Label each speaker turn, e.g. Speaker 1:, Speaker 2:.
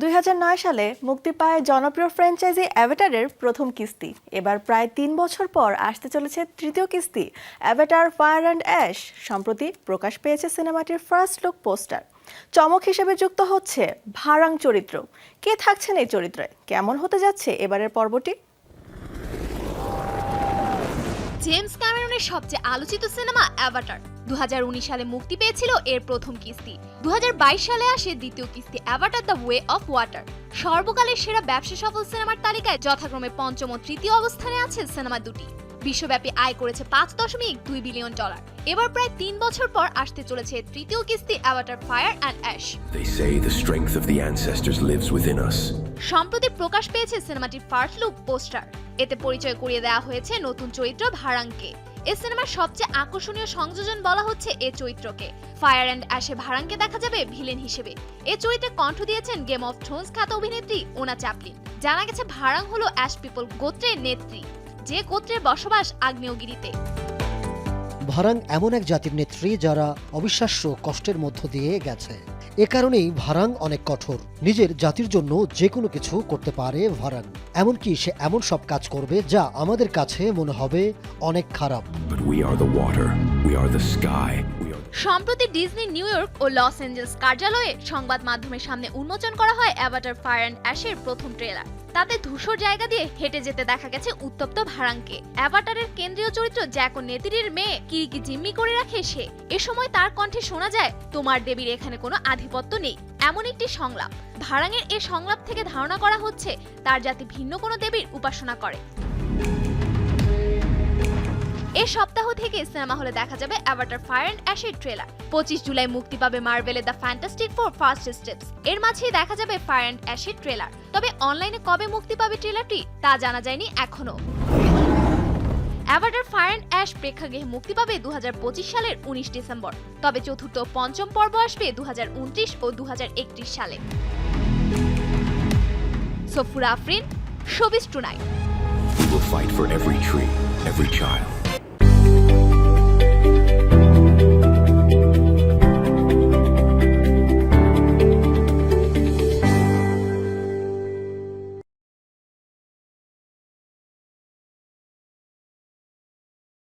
Speaker 1: দুই হাজার নয় সালে মুক্তি পায় জনপ্রিয় ফ্র্যাঞ্চাইজি অ্যাভেটারের প্রথম কিস্তি। এবার প্রায় তিন বছর পর আসতে চলেছে তৃতীয় কিস্তি, অ্যাভেটার ফায়ার অ্যান্ড অ্যাশ। সম্প্রতি প্রকাশ পেয়েছে সিনেমাটির ফার্স্ট লুক পোস্টার। চমক হিসেবে যুক্ত হচ্ছে ভারাং চরিত্র। কে থাকছেন এই চরিত্রে? কেমন হতে যাচ্ছে এবারের পর্বটি?
Speaker 2: জেমস ক্যামেরনের সবচেয়ে আলোচিত সিনেমা অ্যাভাটার। দু হাজার উনিশ সালে মুক্তি পেয়েছিল এর প্রথম কিস্তি। দুহাজার বাইশ সালে আসে দ্বিতীয় কিস্তি Avatar the way of water সর্বকালের সেরা ব্যবসা সফল সিনেমার তালিকায় যথাক্রমে পঞ্চম ও তৃতীয় অবস্থানে আছে সিনেমা দুটি। বিশ্বব্যাপী আয় করেছে পাঁচ দশমিক দুই বিলিয়ন ডলার। এবার প্রায় তিন বছর পর আসতে চলেছে তৃতীয় কিস্তি Avatar fire and ash
Speaker 3: They say the strength of the ancestors lives within us.
Speaker 2: সম্প্রতি প্রকাশ পেয়েছে সিনেমাটির ফার্স্ট লুক পোস্টার এতে পরিচয় করিয়ে দেওয়া হয়েছে নতুন চরিত্র ভারাংকে। এই সিনেমার সবচেয়ে আকর্ষণীয় সংযোজন বলা হচ্ছে এ চরিত্রকে। ফায়ার অ্যান্ড অ্যাশে ভারাংকে দেখা যাবে ভিলেন হিসেবে। এ চরিত্রে কণ্ঠ দিয়েছেন গেম অফ থ্রোনস খ্যাত অভিনেত্রী ওনা চ্যাপলিন। জানা গেছে ভারাং হলো অ্যাশ পিপল গোত্রের নেত্রী, যে গোত্রের বসবাস আগ্নেয়গিরিতে।
Speaker 4: ভারাং এমন এক জাতির নেত্রী যারা অবিশ্বাস্য কষ্টের মধ্য দিয়ে গেছে। এ কারণেই ভারাং অনেক কঠোর। নিজের জাতির জন্য যে কোনো কিছু করতে পারে ভারাং। এমনকি সে এমন সব কাজ করবে যা আমাদের কাছে মনে হবে অনেক খারাপ।
Speaker 2: সম্প্রতি ডিজনি নিউ ইয়র্ক ও লস অ্যাঞ্জেলস কার্যালয়ে সংবাদ মাধ্যমের সামনে উন্মোচন করা হয় অ্যাভাটার ফায়ার অ্যান্ড অ্যাশের প্রথম ট্রেলার। তাতে ধূসর জায়গা দিয়ে হেঁটে যেতে দেখা গেছে উত্তপ্ত ভারাংকে। অ্যাভাটারের কেন্দ্রীয় চরিত্র জ্যাক নেতিরির মেয়ে কিরিকি জিম্মি করে রাখে সে। এ সময় তার কণ্ঠে শোনা যায়, তোমার দেবীর এখানে কোনো আধিপত্য নেই। এমন একটি সংলাপ। ভারাঙের এ সংলাপ থেকে ধারণা করা হচ্ছে, তার জাতি ভিন্ন কোনো দেবীর উপাসনা করে। এ সপ্তাহ থেকে সিনেমা হলে দেখা যাবে অ্যাভাটার ফায়ার অ্যান্ড অ্যাশের ট্রেলার পঁচিশ জুলাই মুক্তি পাবে মার্ভেলের the fantastic four first steps এর মাঝেই দেখা যাবে ফায়ার অ্যান্ড অ্যাশের ট্রেলার তবে অনলাইনে কবে মুক্তি পাবে ট্রেলারটি তা জানা যায়নি এখনও। অ্যাভাটার ফায়ার অ্যান্ড অ্যাশ প্রেক্ষাগৃহে মুক্তি পাবে দু হাজার পঁচিশ সালের উনিশ ডিসেম্বর। তবে চতুর্থ পঞ্চম পর্ব আসবে দু হাজার উনত্রিশ ও দু হাজার একত্রিশ সালে। Safura Afrin showbiz tonight.
Speaker 3: Will fight for every tree, every child,